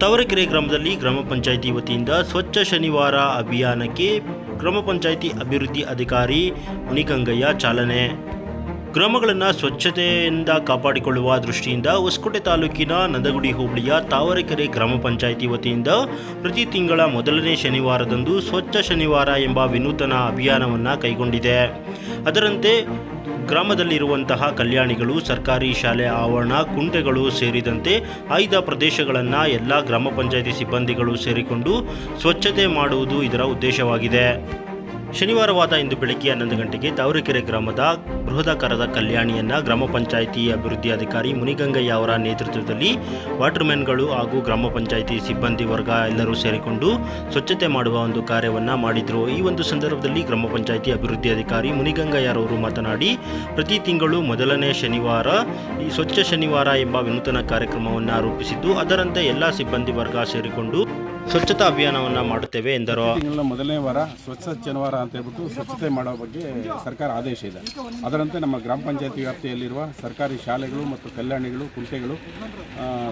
ತವರಕೆರೆ ಗ್ರಾಮದಲ್ಲಿ ಗ್ರಾಮ ಪಂಚಾಯಿತಿ ವತಿಯಿಂದ ಸ್ವಚ್ಛ ಶನಿವಾರ ಅಭಿಯಾನಕ್ಕೆ ಗ್ರಾಮ ಪಂಚಾಯಿತಿ ಅಭಿವೃದ್ಧಿ ಅಧಿಕಾರಿ ಮುನಿಗಂಗಯ್ಯ ಚಾಲನೆ. ಗ್ರಾಮಗಳನ್ನು ಸ್ವಚ್ಛತೆಯಿಂದ ಕಾಪಾಡಿಕೊಳ್ಳುವ ದೃಷ್ಟಿಯಿಂದ ಹೊಸಕೋಟೆ ತಾಲೂಕಿನ ನಂದಗುಡಿ ಹೋಬಳಿಯ ತಾವರೆಕೆರೆ ಗ್ರಾಮ ಪಂಚಾಯಿತಿ ವತಿಯಿಂದ ಪ್ರತಿ ತಿಂಗಳ ಮೊದಲನೇ ಶನಿವಾರದಂದು ಸ್ವಚ್ಛ ಶನಿವಾರ ಎಂಬ ವಿನೂತನ ಅಭಿಯಾನವನ್ನು ಕೈಗೊಂಡಿದೆ. ಅದರಂತೆ ಗ್ರಾಮದಲ್ಲಿರುವಂತಹ ಕಲ್ಯಾಣಿಗಳು, ಸರ್ಕಾರಿ ಶಾಲೆ ಆವರಣ, ಕುಂಟೆಗಳು ಸೇರಿದಂತೆ ಆಯ್ದ ಪ್ರದೇಶಗಳನ್ನು ಎಲ್ಲ ಗ್ರಾಮ ಪಂಚಾಯಿತಿ ಸಿಬ್ಬಂದಿಗಳು ಸೇರಿಕೊಂಡು ಸ್ವಚ್ಛತೆ ಮಾಡುವುದು ಇದರ ಉದ್ದೇಶವಾಗಿದೆ. ಶನಿವಾರವಾದ ಇಂದು ಬೆಳಗ್ಗೆ ಹನ್ನೊಂದು ಗಂಟೆಗೆ ತಾವರೆಕೆರೆ ಗ್ರಾಮದ ಬೃಹದಾಕಾರದ ಕಲ್ಯಾಣಿಯನ್ನ ಗ್ರಾಮ ಪಂಚಾಯಿತಿ ಅಭಿವೃದ್ಧಿ ಅಧಿಕಾರಿ ಮುನಿಗಂಗಯ್ಯ ಅವರ ನೇತೃತ್ವದಲ್ಲಿ ವಾಟರ್ಮ್ಯಾನ್ಗಳು ಹಾಗೂ ಗ್ರಾಮ ಪಂಚಾಯಿತಿ ಸಿಬ್ಬಂದಿ ವರ್ಗ ಎಲ್ಲರೂ ಸೇರಿಕೊಂಡು ಸ್ವಚ್ಛತೆ ಮಾಡುವ ಒಂದು ಕಾರ್ಯವನ್ನು ಮಾಡಿದರು. ಈ ಒಂದು ಸಂದರ್ಭದಲ್ಲಿ ಗ್ರಾಮ ಪಂಚಾಯಿತಿ ಅಭಿವೃದ್ಧಿ ಅಧಿಕಾರಿ ಮುನಿಗಂಗಯ್ಯರವರು ಮಾತನಾಡಿ, ಪ್ರತಿ ತಿಂಗಳು ಮೊದಲನೇ ಶನಿವಾರ, ಈ ಸ್ವಚ್ಛ ಶನಿವಾರ ಎಂಬ ವಿನೂತನ ಕಾರ್ಯಕ್ರಮವನ್ನು ರೂಪಿಸಿದ್ದು, ಅದರಂತೆ ಎಲ್ಲ ಸಿಬ್ಬಂದಿ ವರ್ಗ ಸೇರಿಕೊಂಡು ಸ್ವಚ್ಛತಾ ಅಭಿಯಾನವನ್ನು ಮಾಡುತ್ತೇವೆ ಎಂದರು. ಮೊದಲನೇ ವಾರ ಸ್ವಚ್ಛ ಜನವಾರ ಅಂತ ಹೇಳ್ಬಿಟ್ಟು ಸ್ವಚ್ಛತೆ ಮಾಡೋ ಬಗ್ಗೆ ಸರ್ಕಾರ ಆದೇಶ ಇದೆ. ಅದರಂತೆ ನಮ್ಮ ಗ್ರಾಮ ಪಂಚಾಯತಿ ವ್ಯಾಪ್ತಿಯಲ್ಲಿರುವ ಸರ್ಕಾರಿ ಶಾಲೆಗಳು ಮತ್ತು ಕಲ್ಯಾಣಿಗಳು, ಕುಂಟೆಗಳು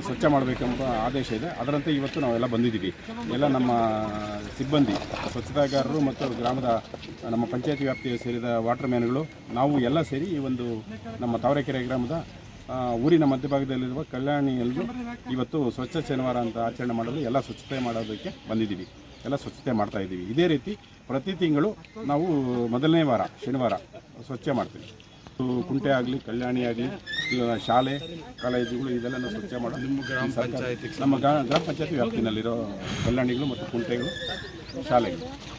ಸ್ವಚ್ಛ ಮಾಡಬೇಕೆಂಬ ಆದೇಶ ಇದೆ. ಅದರಂತೆ ಇವತ್ತು ನಾವೆಲ್ಲ ಬಂದಿದ್ದೀವಿ. ಎಲ್ಲ ನಮ್ಮ ಸಿಬ್ಬಂದಿ, ಸ್ವಚ್ಛತಾಗಾರರು ಮತ್ತು ಗ್ರಾಮದ ನಮ್ಮ ಪಂಚಾಯತಿ ವ್ಯಾಪ್ತಿಗೆ ಸೇರಿದ ವಾಟರ್ ಮ್ಯಾನ್ಗಳು, ನಾವು ಎಲ್ಲ ಸೇರಿ ಈ ಒಂದು ನಮ್ಮ ತಾವರೆಕೆರೆ ಗ್ರಾಮದ ಊರಿನ ಮಧ್ಯಭಾಗದಲ್ಲಿರುವ ಕಲ್ಯಾಣಿಯಲ್ಲಿ ಇವತ್ತು ಸ್ವಚ್ಛ ಶನಿವಾರ ಅಂತ ಆಚರಣೆ ಮಾಡಲು ಎಲ್ಲ ಸ್ವಚ್ಛತೆ ಮಾಡೋದಕ್ಕೆ ಬಂದಿದ್ದೀವಿ. ಎಲ್ಲ ಸ್ವಚ್ಛತೆ ಮಾಡ್ತಾ ಇದ್ದೀವಿ. ಇದೇ ರೀತಿ ಪ್ರತಿ ತಿಂಗಳು ನಾವು ಮೊದಲನೇ ವಾರ ಶನಿವಾರ ಸ್ವಚ್ಛ ಮಾಡ್ತೀವಿ. ಕುಂಟೆ ಆಗಲಿ ಕಲ್ಯಾಣಿ ಆಗಲಿ ಶಾಲೆ ಕಾಲೇಜುಗಳು ಇದೆಲ್ಲ ಸ್ವಚ್ಛ ಮಾಡೋದು. ನಿಮ್ಮ ಗ್ರಾಮ ಪಂಚಾಯತಿ ನಮ್ಮ ಗ್ರಾ- ಗ್ರಾಮ ಪಂಚಾಯತಿ ವ್ಯಾಪ್ತಿನಲ್ಲಿರೋ ಕಲ್ಯಾಣಿಗಳು ಮತ್ತು ಕುಂಟೆಗಳು ಶಾಲೆಗಳು.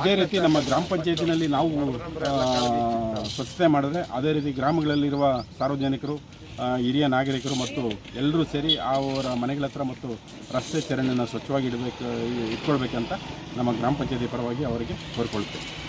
ಇದೇ ರೀತಿ ನಮ್ಮ ಗ್ರಾಮ ಪಂಚಾಯತಿನಲ್ಲಿ ನಾವು ಸ್ವಚ್ಛತೆ ಮಾಡಿದ್ರೆ ಅದೇ ರೀತಿ ಗ್ರಾಮಗಳಲ್ಲಿರುವ ಸಾರ್ವಜನಿಕರು ಹಿರಿಯ ನಾಗರಿಕರು ಮತ್ತು ಎಲ್ಲರೂ ಸೇರಿ ಅವರ ಮನೆಗಳ ಹತ್ರ ಮತ್ತು ರಸ್ತೆ ಚರಂಡಿನ ಸ್ವಚ್ಛವಾಗಿ ಇಡಬೇಕು ಇಟ್ಕೊಳ್ಬೇಕಂತ ನಮ್ಮ ಗ್ರಾಮ ಪಂಚಾಯತಿ ಪರವಾಗಿ ಅವರಿಗೆ ಕೋರಿಕೊಳ್ತೇವೆ.